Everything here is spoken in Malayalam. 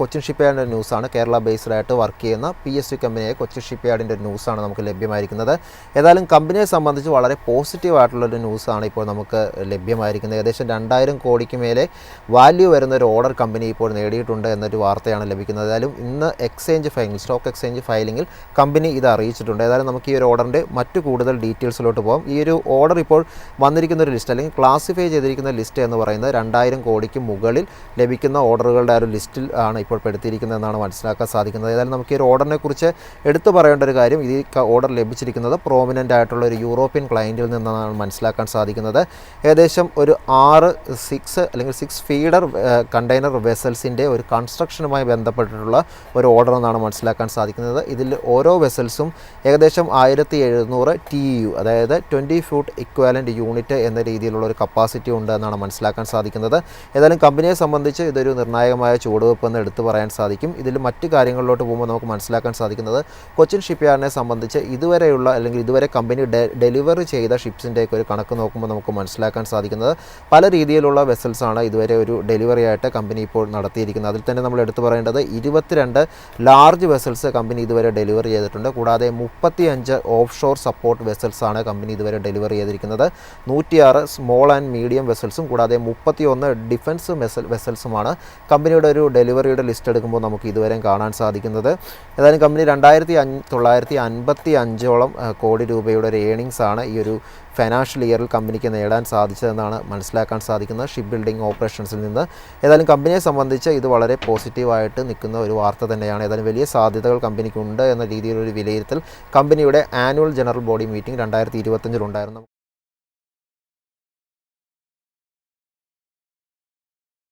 കൊച്ചിൻ ഷിപ്പ്യാർഡിന്റെ ന്യൂസാണ്. കേരള ബേസ്ഡ് ആയിട്ട് വർക്ക് ചെയ്യുന്ന പി എസ് യു കമ്പനിയായ കൊച്ചിൻ ഷിപ്പ്യാർഡിന്റെ ന്യൂസാണ് നമുക്ക് ലഭ്യമായിരിക്കുന്നത്. ഏതായാലും കമ്പനിയെ സംബന്ധിച്ച് വളരെ പോസിറ്റീവ് ആയിട്ടുള്ളൊരു ന്യൂസാണ് ഇപ്പോൾ നമുക്ക് ലഭ്യമായിരിക്കുന്നത്. ഏകദേശം രണ്ടായിരം കോടിക്ക് മേലെ വാല്യൂ വരുന്ന ഒരു ഓർഡർ കമ്പനി ഇപ്പോൾ നേടിയിട്ടുണ്ട് എന്നൊരു വാർത്തയാണ് ലഭിക്കുന്നത്. ഏതായാലും ഇന്ന് എക്സ്ചേഞ്ച് ഫയലിംഗ് സ്റ്റോക്ക് എക്സ്ചേഞ്ച് ഫയലിംഗിൽ കമ്പനി ഇത് അറിയിച്ചിട്ടുണ്ട്. ഏതായാലും നമുക്ക് ഈ ഒരു ഓർഡറിന്റെ മറ്റു കൂടുതൽ ഡീറ്റെയിൽസിലോട്ട് പോകാം ഈ ഒരു ഓർഡർ ഇപ്പോൾ വന്നിരിക്കുന്ന ഒരു ലിസ്റ്റ് അല്ലെങ്കിൽ ക്ലാസിഫൈ ചെയ്തിരിക്കുന്ന ലിസ്റ്റ് എന്ന് പറയുന്നത് രണ്ടായിരം കോടിക്ക് മുകളിൽ ലഭിക്കുന്ന ഓർഡറുകളുടെ ആ ഒരു ലിസ്റ്റിൽ ആണ് ഇപ്പോൾ പെടുത്തിയിരിക്കുന്നതെന്നാണ് മനസ്സിലാക്കാൻ സാധിക്കുന്നത്. ഏതായാലും നമുക്ക് ഈ ഒരു ഓർഡറിനെ കുറിച്ച് എടുത്തു പറയേണ്ട ഒരു കാര്യം ഈ ഓർഡർ ലഭിച്ചിരിക്കുന്നത് പ്രോമിനന്റ് ആയിട്ടുള്ള ഒരു യൂറോപ്യൻ ക്ലയന്റിൽ നിന്നാണ് മനസ്സിലാക്കാൻ സാധിക്കുന്നത്. ഏകദേശം ഒരു ആറ് സിക്സ് അല്ലെങ്കിൽ സിക്സ് ഫീഡർ കണ്ടെയ്നർ വെസൽസിന്റെ ഒരു കൺസ്ട്രക്ഷനുമായി ബന്ധപ്പെട്ടിട്ടുള്ള ഒരു ഓർഡർ എന്നാണ് മനസ്സിലാക്കാൻ സാധിക്കുന്നത്. ഇതിൽ ഓരോ വെസൽസും ഏകദേശം ആയിരത്തി എഴുന്നൂറ് ടി യു അതായത് ട്വന്റി ഫൂട്ട് ഇക്വാലന്റ് യൂണിറ്റ് എന്ന രീതിയിലുള്ള ഒരു കപ്പാസിറ്റി ഉണ്ട് എന്നാണ് മനസ്സിലാക്കാൻ സാധിക്കുന്നത്. ഏതായാലും കമ്പനിയെ സംബന്ധിച്ച് ഇതൊരു നിർണായകമായ ചുവടുവെപ്പ് എന്ന് എടുത്തു പറയാൻ സാധിക്കും. ഇതിൽ മറ്റ് കാര്യങ്ങളിലോട്ട് പോകുമ്പോൾ നമുക്ക് മനസ്സിലാക്കാൻ സാധിക്കുന്നത് കൊച്ചിൻ ഷിപ്പ്യാർഡിനെ സംബന്ധിച്ച് ഇതുവരെയുള്ള അല്ലെങ്കിൽ ഇതുവരെ കമ്പനി ഡെലിവറി ചെയ്ത ഷിപ്സിന്റെയൊക്കെ ഒരു കണക്ക് നോക്കുമ്പോൾ നമുക്ക് മനസ്സിലാക്കാൻ സാധിക്കുന്നത് പല രീതിയിലുള്ള വെസൽസാണ് ഇതുവരെ ഒരു ഡെലിവറി ആയിട്ട് കമ്പനി ഇപ്പോൾ നടത്തിയിരിക്കുന്നത്. അതിൽ തന്നെ നമ്മൾ എടുത്തു പറയേണ്ടത് ഇരുപത്തിരണ്ട് ലാർജ് വെസൽസ് കമ്പനി ഇതുവരെ ഡെലിവറി ചെയ്തിട്ടുണ്ട്. കൂടാതെ മുപ്പത്തിയഞ്ച് ഓഫ് ഷോർ സപ്പോർട്ട് വെസൽസാണ് കമ്പനി ഇതുവരെ ഡെലിവറി ചെയ്തിരിക്കുന്നത്. നൂറ്റിയാറ് സ്മോൾ ആൻഡ് മീഡിയം വെസൽസും കൂടാതെ മുപ്പത്തിയൊന്ന് ഡിഫൻസ് വെസൽ വെസൽസുമാണ് കമ്പനിയുടെ ഒരു ഡെലിവറിയുടെ ലിസ്റ്റ് എടുക്കുമ്പോൾ നമുക്ക് ഇതുവരെ കാണാൻ സാധിക്കുന്നത്. ഏതായാലും കമ്പനി രണ്ടായിരത്തി അഞ്ച് തൊള്ളായിരത്തി അൻപത്തി അഞ്ചോളം കോടി രൂപയുടെ ഒരു ഏണിങ്സ് ആണ് ഈ ഒരു ഫൈനാൻഷ്യൽ ഇയറിൽ കമ്പനിക്ക് നേടാൻ സാധിച്ചതെന്നാണ് മനസ്സിലാക്കാൻ സാധിക്കുന്നത് ഷിപ്പ് ബിൽഡിംഗ് ഓപ്പറേഷൻസിൽ നിന്ന്. ഏതായാലും കമ്പനിയെ സംബന്ധിച്ച് ഇത് വളരെ പോസിറ്റീവായിട്ട് നിൽക്കുന്ന ഒരു വാർത്ത തന്നെയാണ്. ഏതായാലും വലിയ സാധ്യതകൾ കമ്പനിക്കുണ്ട് എന്ന രീതിയിലൊരു വിലയിരുത്തൽ കമ്പനിയുടെ ആനുവൽ ജനറൽ ബോഡി മീറ്റിംഗ് രണ്ടായിരത്തി ഇരുപത്തഞ്ചിലുണ്ടായിരുന്നു